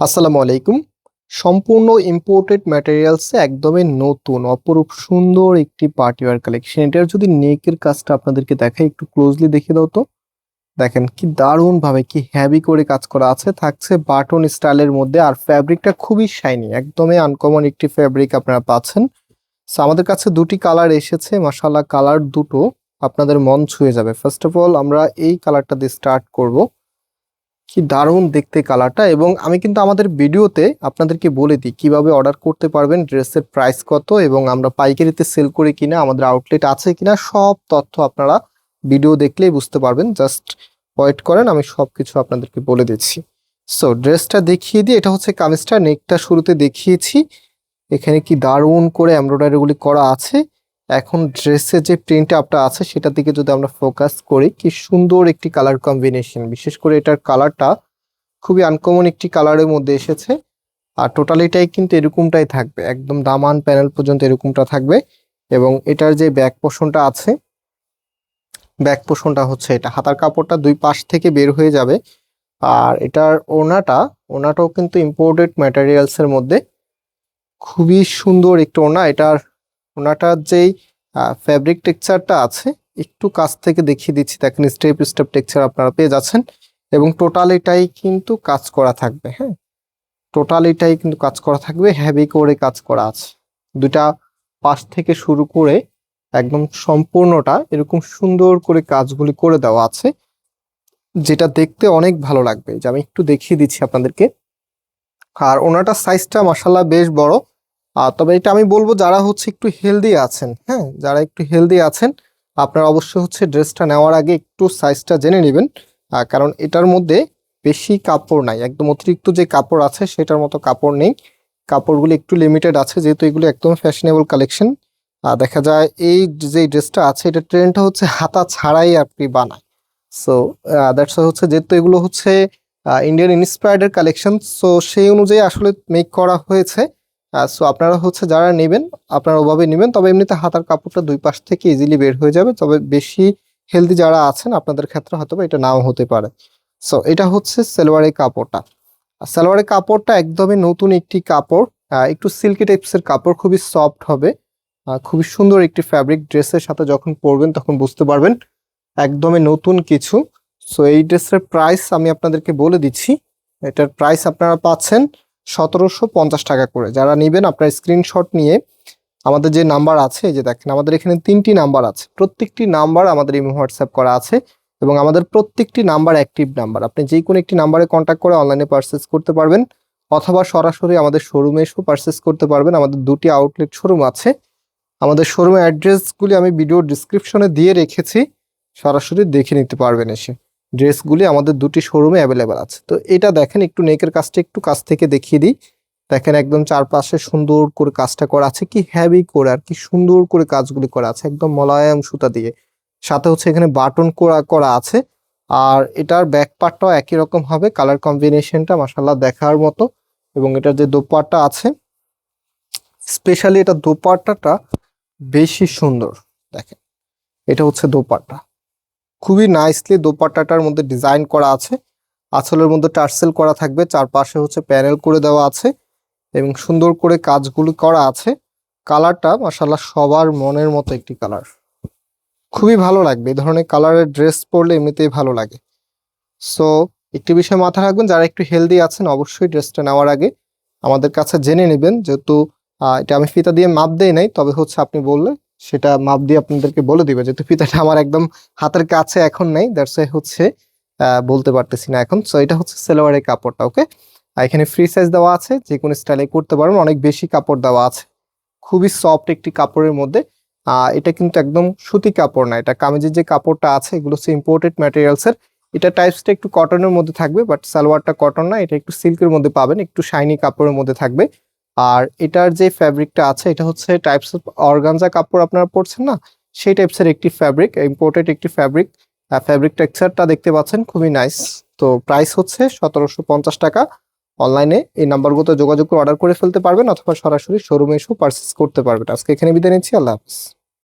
আসসালামু আলাইকুম। সম্পূর্ণ ইম্পোর্টেড ম্যাটেরিয়ালসে একদমই নতুন, অপরূপ, সুন্দর একটি পার্টিওয়ার কালেকশন এটার যদি নেকের কাজটা আপনাদেরকে দেখাই, একটু ক্লোজলি দেখে দাও তো। দেখেন কি দারুণ ভাবে কি হ্যাভি করে কাজ করা আছে। থাকছে বাটন স্টাইলের মধ্যে আর ফ্যাব্রিকটা খুবই শাইনি একদমই আনকমন একটি ফ্যাব্রিক আপনারা পাচ্ছেন। সো আমাদের কাছে দুটি কালার এসেছে মাসাল্লাহ কালার দুটো। আপনাদের মন ছুঁয়ে যাবে। ফার্স্ট অফ অল আমরা এই কালারটা দিয়ে স্টার্ট করব। কি দারুণ দেখতে কালারটা এবং আমি কিন্তু আমাদের ভিডিওতে আপনাদেরকে বলে দিই কীভাবে অর্ডার করতে পারবেন ড্রেসের প্রাইস কত এবং আমরা পাইকারিতে সেল করে কিনা, আমাদের আউটলেট আছে কিনা, সব তথ্য আপনারা ভিডিও দেখলেই বুঝতে পারবেন। জাস্ট ওয়েট করেন, আমি সব কিছু আপনাদেরকে বলে দিচ্ছি। সো ড্রেসটা দেখিয়ে দিই, এটা হচ্ছে কামিজটা নেকটা শুরুতে দেখিয়েছি। এখানে কি দারুণ করে এমব্রয়ডারিগুলি করা আছে। এখন ড্রেসের যে প্রিন্ট আপটা আছে, সেটার দিকে যদি আমরা ফোকাস করি, কি সুন্দর একটি কালার কম্বিনেশন বিশেষ করে এটার কালারটা খুবই আনকমন একটি কালারের মধ্যে এসেছে। আর টোটালিটাই কিন্তু এরকমটাই থাকবে। একদম দামান প্যানেল পর্যন্ত এরকমটা থাকবে। এবং এটার যে ব্যাক পোষণটা আছে ব্যাক পোষণটা হচ্ছে এটা। হাতার কাপড়টা দুই পাশ থেকে বের হয়ে যাবে। আর এটার ওনাটা, ওনাটাও কিন্তু ইম্পোর্টেড ম্যাটেরিয়ালসের মধ্যে। খুবই সুন্দর একটু ওনা। এটার ওনাটার যেই ফ্যাব্রিক টেক্সচারটা আছে, একটু কাছ থেকে দেখিয়ে দিচ্ছি। দেখেন স্টেপ স্টেপ টেক্সচার আপনারা পেয়ে যাচ্ছেন। এবং টোটাল এটাই কিন্তু কাজ করা থাকবে হ্যাঁ? টোটাল এটাই কিন্তু কাজ করা থাকবে হেভি করে কাজ করা আছে। দুটা পাশ থেকে শুরু করে একদম সম্পূর্ণটা এরকম সুন্দর করে কাজগুলি করে দেওয়া আছে, যেটা দেখতে অনেক ভালো লাগবে। যে আমি একটু দেখিয়ে দিচ্ছি আপনাদেরকে। আর ওনাটার সাইজটা মাসাল্লাহ বেশ বড়। আর তবে এটা আমি বলব যারা হচ্ছে একটু হেলদি আছেন হ্যাঁ যারা একটু হেলদি আছেন, আপনারা অবশ্যই হচ্ছে ড্রেসটা নেওয়ার আগে একটু সাইজটা জেনে নেবেন কারণ এটার মধ্যে বেশি কাপড় নাই, একদম অতিরিক্ত যে কাপড় আছে সেটার মতো কাপড় নেই, কাপড়গুলি একটু লিমিটেড আছে, যেহেতু এগুলো একদম ফ্যাশনেবল কালেকশন দেখা যায় এই যে ড্রেসটা আছে, এটা ট্রেন্ডটা হচ্ছে হাতা ছাড়াই আপনি বানায় সো দ্যাটস হচ্ছে যেহেতু এগুলো হচ্ছে ইন্ডিয়ান ইন্সপায়ার্ডের কালেকশন সো সেই অনুযায়ী আসলে মেক করা হয়েছে সো আপনারা হচ্ছে যারা নেবেন, আপনারা ওভাবে নেবেন, তবে এমনিতে হাতার কাপড়টা দুই পাশ থেকে ইজিলি বের হয়ে যাবে। তবে বেশি হেলদি যারা আছেন, আপনাদের ক্ষেত্রে হয়তো এটা নাও হতে পারে। সো এটা হচ্ছে সালোয়ারের কাপড়টা। সালোয়ারের কাপড়টা একদমই নতুন একটি কাপড়। একটু সিল্কি টাইপসের কাপড়, খুবই সফট হবে। খুবই সুন্দর একটি ফ্যাব্রিক ড্রেসের সাথে যখন পরবেন, তখন বুঝতে পারবেন একদমই নতুন কিছু। সো এই ড্রেসের প্রাইস আমি আপনাদেরকে বলে দিচ্ছি। এটার প্রাইস আপনারা পাচ্ছেন সতেরোশো পঞ্চাশ টাকা করে। যারা নেবেন, আপনার স্ক্রিনশট নিয়ে আমাদের যে নাম্বার আছে যে দেখেন, আমাদের এখানে তিনটি নাম্বার আছে। প্রত্যেকটি নাম্বার আমাদের ইমো হোয়াটসঅ্যাপ করা আছে এবং আমাদের প্রত্যেকটি নাম্বার অ্যাক্টিভ নাম্বার আপনি যে কোনো একটি নাম্বারে কন্ট্যাক্ট করে অনলাইনে পারচেস করতে পারবেন অথবা সরাসরি আমাদের শোরুমে এসেও পারচেস করতে পারবেন। আমাদের দুটি আউটলেট শোরুম আছে। আমাদের শোরুমের অ্যাড্রেসগুলি আমি ভিডিও ডিসক্রিপশনে দিয়ে রেখেছি। সরাসরি দেখে নিতে পারবেন এসে। ড্রেসগুলি আমাদের দুটি শোরুমে অ্যাভেলেবেল আছে। তো এটা দেখেন, একটু নেকের কাজটা একটু কাছ থেকে দেখিয়ে দিই। দেখেন একদম চারপাশে সুন্দর করে কাজটা করা আছে। কি হ্যাভি করে আর কি সুন্দর করে কাজগুলি করা আছে, একদম মোলায়েম সুতা দিয়ে। সাথে হচ্ছে এখানে বাটন করা করা আছে। আর এটার ব্যাক পার্টটাও একই রকম হবে কালার কম্বিনেশনটা মাসাল্লাহ দেখার মতো। এবং এটার যে দোপাট্টা আছে স্পেশালি এটা দোপাট্টাটা বেশি সুন্দর। দেখেন, এটা হচ্ছে দোপাট্টা। খুবই নাইসলি দোপাট্টাটার মধ্যে ডিজাইন করা আছে। আঁচলের মধ্যে টার্সেল করা থাকবে, চারপাশে হচ্ছে প্যানেল করে দেওয়া আছে এবং সুন্দর করে কাজগুলি করা আছে। কালারটা মাসাল্লাহ সবার মনের মতো একটি কালার। খুবই ভালো লাগবে, এই ধরনের কালারের ড্রেস পরলে এমনিতেই ভালো লাগে। সো একটি বিষয় মাথায় রাখবেন, যারা একটু হেলদি আছেন অবশ্যই ড্রেসটা নেওয়ার আগে আমাদের কাছে জেনে নেবেন। যেহেতু এটা আমি ফিতা দিয়ে মাপ দেই নাই, তবে হচ্ছে আপনি বললে সেটা মাপ দিয়ে আপনাদেরকে বলে দিবে যেহেতু ফিতাটা আমার একদম হাতের কাছে এখন নেই দ্যাটস হচ্ছে বলতে পারতেছি না এখন। সো এটা হচ্ছে সেলোয়ারের কাপড়টা ওকে এখানে ফ্রি সাইজ দেওয়া আছে, যে কোনো স্টাইলে করতে পারবেন, অনেক বেশি কাপড় দেওয়া আছে। খুবই সফট একটি কাপড়ের মধ্যে। এটা কিন্তু একদম সুতি কাপড় না, এটা কামিজের যে কাপড়টা আছে, এগুলো হচ্ছে ইম্পোর্টেড ম্যাটেরিয়ালসের এটা টাইপসটা একটু কটনের মধ্যে থাকবে বাট সালোয়ারটা কটন না, এটা একটু সিল্কের মধ্যে পাবেন, একটু শাইনি কাপড়ের মধ্যে থাকবে। আর এটার যে ফ্যাব্রিকটা আছে, এটা হচ্ছে টাইপস অফ অর্গানজা কাপড় আপনারা পরছেন না? সেই টাইপসের একটি ফ্যাব্রিক ইম্পোর্টেড একটি ফ্যাব্রিক ফ্যাব্রিক টেক্সচারটা দেখতে পাচ্ছেন, খুবই নাইস তো প্রাইস হচ্ছে সতেরোশো পঞ্চাশ টাকা। অনলাইনে এই নাম্বারগুলোতে যোগাযোগ করে অর্ডার করে ফেলতে পারবেন অথবা সরাসরি শোরুমে এসেও পারচেস করতে পারবেন। আজকে এখানে বিদায় নিচ্ছি, আল্লাহ হাফিজ।